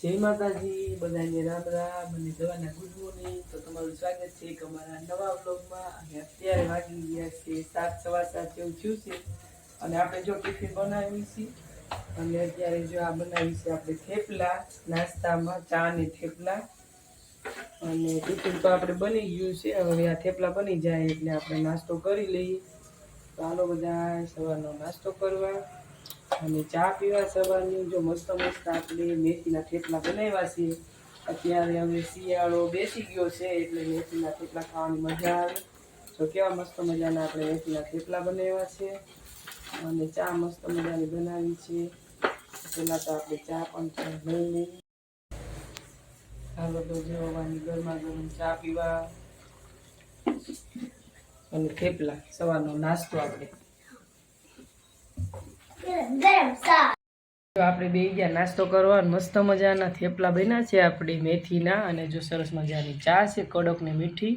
જય માતાજી, બધાને રામ રામ અને જવાના ગુડ મોર્નિંગ. તો તમારું સ્વાગત છે એક અમારા નવા બ્લોગમાં અને અત્યારે વાગી ગયા છે સાત, સવા સાત જેવું થયું છે. અને આપણે જો ટિફિન બનાવી છે, અને અત્યારે જો આ બનાવી છે આપણે થેપલા, નાસ્તામાં ચા ને થેપલા. અને ટિફિન તો આપણે બની ગયું છે, હવે આ થેપલા બની જાય એટલે આપણે નાસ્તો કરી લઈએ. તો હાલો બધા સવારનો નાસ્તો કરવા. અને ચા પીવા સવારની જો મસ્ત મસ્ત આપણે મેથીના થેપલા બનાવ્યા છે. અત્યારે હવે શિયાળો બેસી ગયો છે એટલે મેથીના થેપલા ખાવાની મજા આવે. તો કેવા મસ્ત મજાના આપણે મેથીના થેપલા બનાવ્યા છે. અને ચા મસ્ત મજાની બનાવી છે. પહેલાં તો આપણે ચા પણ લઈ લઈએ. હાલો તો જેવાની ગરમા ગરમ ચા પીવા. અને થેપલા, સવારનો નાસ્તો આપણે. ગરમ સા તો આપણે બે ગયા નાસ્તો કરવા મસ્ત મજાના થેપલા બન્યા છે આપણે મેથીના અને જો સરસ મજાની ચા છે કડક ને મીઠી.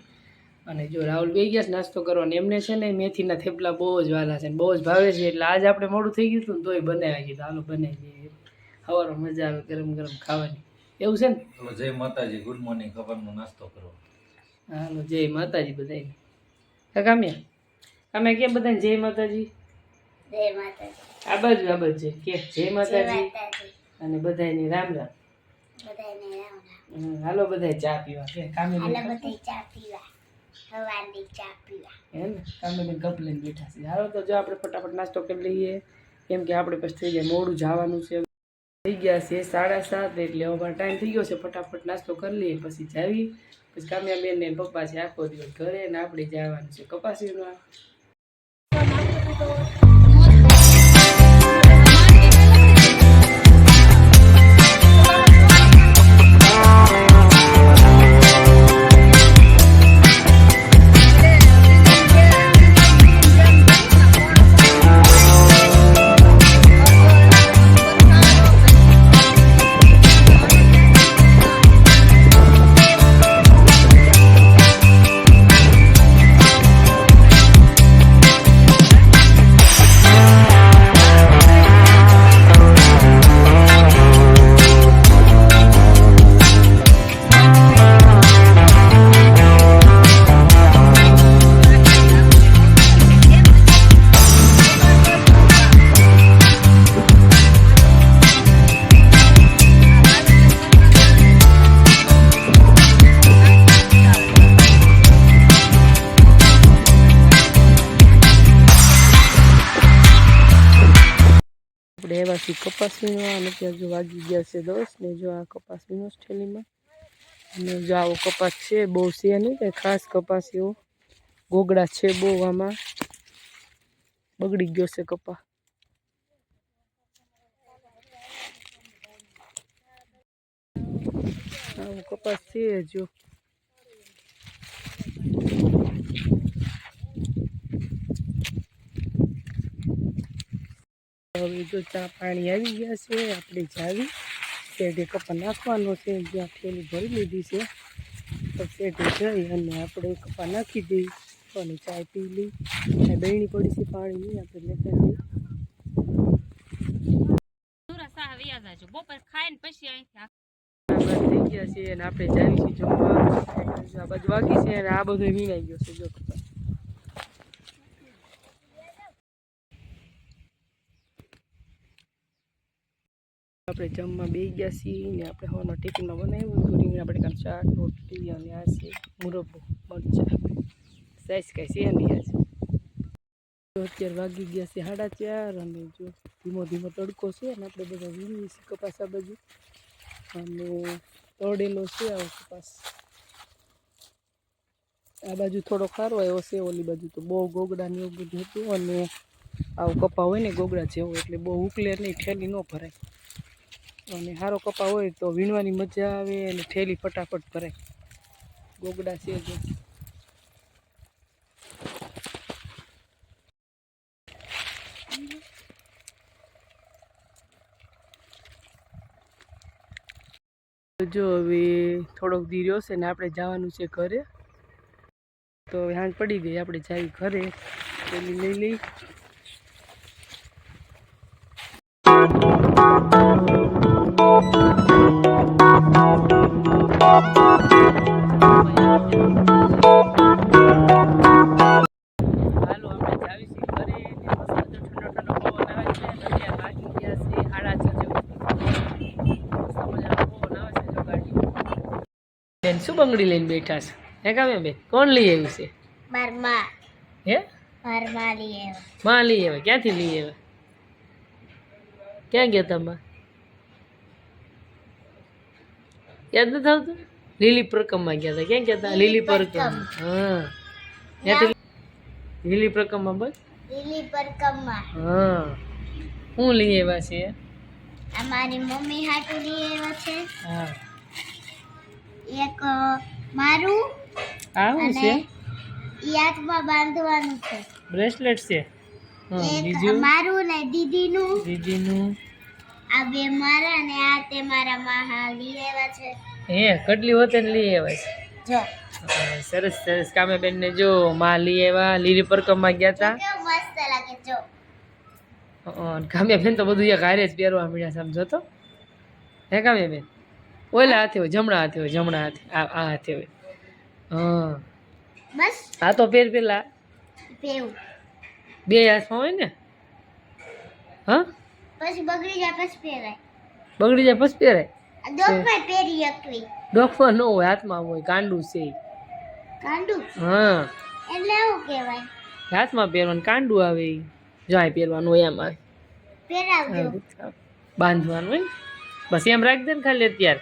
અને જો રાહુલ બે ગયા છે નાસ્તો કરવાનો એમને છે ને મેથીના થેપલા બહુ જ વાલા છે ને બહુ જ ભાવે છે એટલે આજ આપણે મોડું થઈ ગયું હતું ને તોય બનાવી ગયું હાલો બનાવી દઈએ સવારમાં મજા આવે ગરમ ગરમ ખાવાની. એવું છે ને? જય માતાજી ગુડ મોર્નિંગ ખબરનો નાસ્તો કરો. હાલો જય માતાજી બધાને કામ્યા? કામ્યા કે બધાને જય માતાજી. જય માતાજી. આ બાજુ આ બાજુ. કે જય માતાજી. અને બધાને રામ રામ. બધાને રામ રામ. હાલો બધા ચા પીવા. કે કામે હાલો બધા ચા પીવા. સવારની ચા પીવા. હે ને? કામે કપ લઈને બેઠા છે. હાલો તો જો આપણે ફટાફટ નાસ્તો કરી લઈએ. કેમ કે આપણે પછી થઈ જાય મોડું જવાનું છે. થઈ ગયા છે સાડા સાત એટલે હવે ટાઈમ થઈ ગયો છે. ફટાફટ નાસ્તો કરી લઈએ પછી જાવી પછી કામ્યા બેન ને પપ્પા છે આખો દિવસ ઘરે ને આપણે જવાનું છે કપાસીમાં છીએ કપાસ વીણવા અને ત્યાં જો વાગી ગયા છે દસ ને જો આ કપાસ વીણો થેલીમાં અને જો આવો કપાસ છે, બહુ છે નહીં કંઈ ખાસ કપાસ એવો. ગોગડા છે બહુ આમાં. બગડી ગયો છે કપા આવો કપાસ છે જો. જો ચા પાણી આવી ગયા છે આપણે જાવી. શેઢે કપા નાખવાનો છે જ્યાં થેલી ભરી લીધી છે. તો શેઢે જઈ અને આપણે કપા નાખી દઈ અને ચા પી લઈ. અને બહેણી પડી છે પાણીની આપણે લેતા જઈએ. આ પછી થઈ ગયા છે અને આપણે જાવી છીએ જમવા. આ બાજુ વાગી છે અને આ બધો વીણાઈ ગયો છે જો કપા. આપણે જમવા બે ગયા છીએ ને આપણે હવાના ટિફિનમાં બનાવ્યું રીંગણા બટેકાનું શાક, રોટલી અને આ છે મુરબ્બો, મરચા. સાઈઝ કાંઈ છે નહીં આજે. તો અત્યારે વાગી ગયા છે સાડા ચાર અને જો ધીમો ધીમો તડકો છે અને આપણે બધા વીણીએ છીએ કપાસ આ બાજુ. અને તળેલો છે આ કપાસ. આ બાજુ થોડો ખારો આવ્યો છે, ઓલી બાજુ તો બહુ ગોગડા ને એવું બધું હતું અને આવું કપા હોય ને ગોગડા જેવો, એટલે બહુ ઉકલે નહીં, ઠેલી ન ભરાય. અને સારો કપા હોય તો વીણવાની મજા આવે અને ઠેલી ફટાફટ ભરાય ગોગડા છે જો. જો હવે થોડોક દી રહ્યો છે ને આપણે જવાનું છે ઘરે. તો હવે હાંજ પડી ગઈ, આપણે જઈ ઘરે. પેલી લઈ લઈ. શું બંગડી લઈને બેઠા છે? હે કામે બેન કોણ લઈ આવ્યું છે? મારમાં હે? મારમાં લઈ આવ્યો. માં લઈ આવે ક્યાંથી લઈ આવ્યા? ક્યાં ગયા તમે? યાદ નથી આવતું? લીલી પ્રકમમાં ગયા હતા. ક્યાં ગયા હતા? લીલી પ્રકમ. હા. ત્યાંથી લીલી પ્રકમમાં બસ લીલી પ્રકમમાં. હા. હું લઈ આવ્યા છે? આ મારી મમ્મી હાટુ લઈ આવ્યા છે. હા. એક મારું આવું અને છે? ઈ હાથમાં બાંધવાનું છે. બ્રેસલેટ છે? એક મારું ને દીદીનું. દીદીનું? આ બે મારા ને આ તે મારા માં હા લઈ આવ્યા છે. હે કટલી હોતે ને લઈ આવ્યા છે? જો. સરસ સરસ. કામે બેન ને જો માં લઈ આવ્યા લીલી પરકમમાં ગયા હતા કેવું મસ્ત લાગે જો. કામ્યા બેન તો બધું એક હારે જ પહેરવા મળ્યા સમજો તો. હે કામ્યા બેન ઓલા હાથે હોય જમણા હાથે હોય જમણા હાથે આ આ હાથે હોય. હા. બસ. આ તો પેર પેલા. બે હાથમાં હોય ને? હા? પછી બગડી જાય પછી પહેરાય બગડી જાય પછી પહેરાય આ પહેરી શકવી. ડોકમાં ન હોય હાથમાં હોય કાંડું છે. કાંડું? હા. એટલે એવું કહેવાય. હાથમાં પહેરવાનું કાંડું આવે જાય પહેરવાનું હોય એમાં. પહેરાવજો. બાંધવાનું હોય ને? બસ એમ રાખી દે ને ખાલી અત્યારે.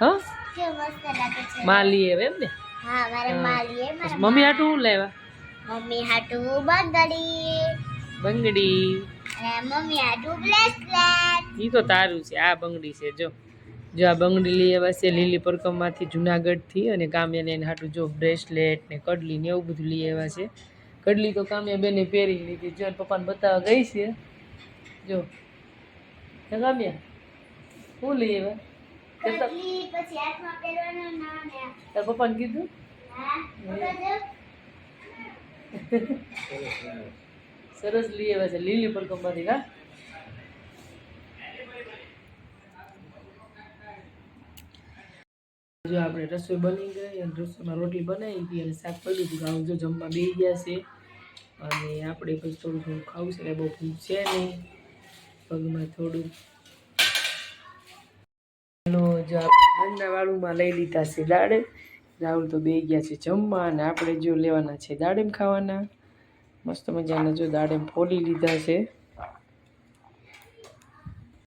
હા? કેવું મસ્ત લાગે છે. માં લઈ આવે એમ ને? હા મારે માલી મમ્મી હાટું લેવા? મમ્મી હાટું બંગડી. બંગડી. અને મમ્મી હાટું બ્રેસલેટ ઈ તો તારું છે આ બંગડી છે જો. જો આ બંગડી લઈ આવ્યા છે લીલી પરકમમાંથી જુનાગઢથી અને કામ્યાને એને હાટું જો બ્રેસલેટ ને કડલી ને એવું બધું લઈ આવ્યા છે. કડલી તો કામ્યા બેને પહેરી લીધી જો પપ્પાને બતાવવા ગઈ છે. જો. કામ્યા? શું લઈ આવ્યા? તાર પપ્પાને કીધું. સરસ લઈ આવે છે લીલી પરકમમાંથી હા? જો આપણે રસોઈ બની ગઈ અને રસોઈમાં રોટલી બનાવી હતી અને શાક પડ્યું હતું ગાઉં જો જમવા બે ગયા છે. અને આપણે પછી થોડું થોડું ખાવું છે બહુ ભૂખ છે નહીં. પગમાં થોડું ચાલો જો વાળુંમાં લઈ લીધા છે દાડમ રાહુલ તો બે ગયા છે જમવા અને આપણે જો લેવાના છે દાડમ ખાવાના. મસ્ત મજાના જો દાડમ ફોલી લીધા છે.